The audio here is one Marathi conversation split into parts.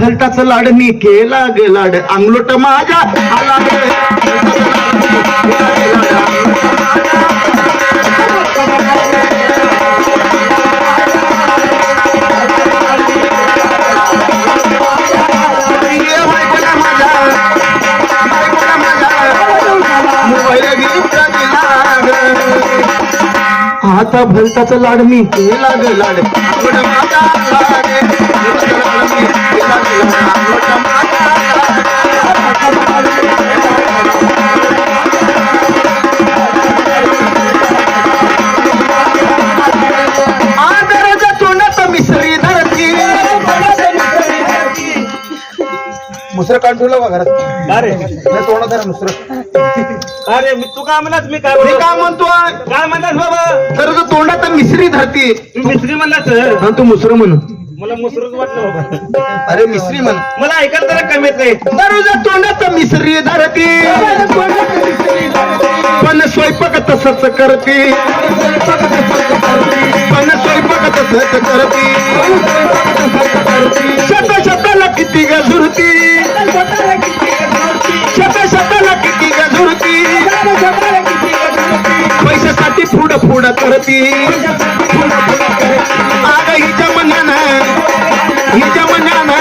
भलताच लाड मी केला ग लाड. अंगलोट माझ्या आला लाड मी केला ग लाड, अंगलोट माझ्या. आता भलताचा लाड मी केला ग लाड. माझा लाड मिसरी धरती. मुसर काढून ठेवलं बा घरात. अरे नाही तोंडात धरा मुसर. अरे मी तू काय म्हणलास? मी काय मी? काय म्हणतोय काय म्हणलास बाबा? तर तो तोंडात मिसरी धरती. तू मिस्त्री म्हणलास? आणि तू मुसर म्हण मला मुसरच वाटलं अरे मिसरी म्हण. मला ऐकायला जरा कमी येत नाही दररोज तोंडात मिसरी धरती. पण स्वयंपाक तसंच करते. पण स्वयंपाक तसंच करते. शत शताला किती गजुरती शत शताला किती गजुरती पैशासाठी फुड फुड करती. हिच्या मनानं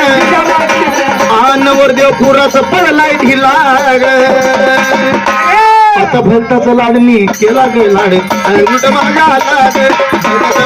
आनवर देव पुराच पडलाय ढिला आता लाड मी केला गे लाड. आणि माझा लाड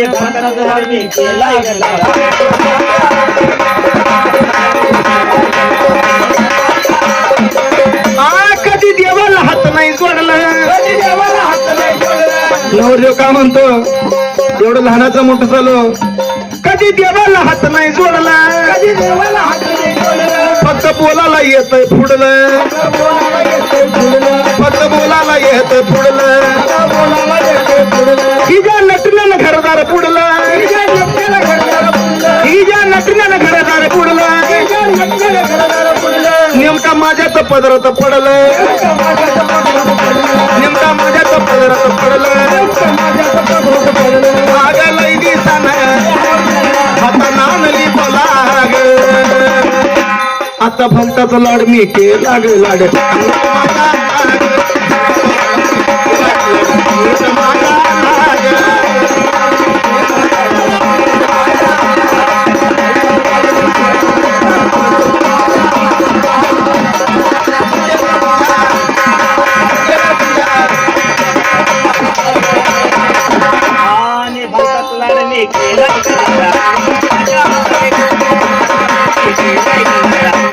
आणि भक्ताचा लाड मी केला गेला। आ, कधी देवाला हात नाही जोडला. नवरदेव का म्हणतो एवढं लहानाचं मोठं चालू कधी देवाला हात नाही जोडला. कधी देवाला हात नाही फक्त बोलायला येत पुढलं माझ्याच पदरात पडलंय. नेमका माझ्याच पदरात पडलं मागलंय दिसानं आता नानली पलाग आता भक्ताचा लाड मी केला ग लाड लाड. भक्ताचा लाड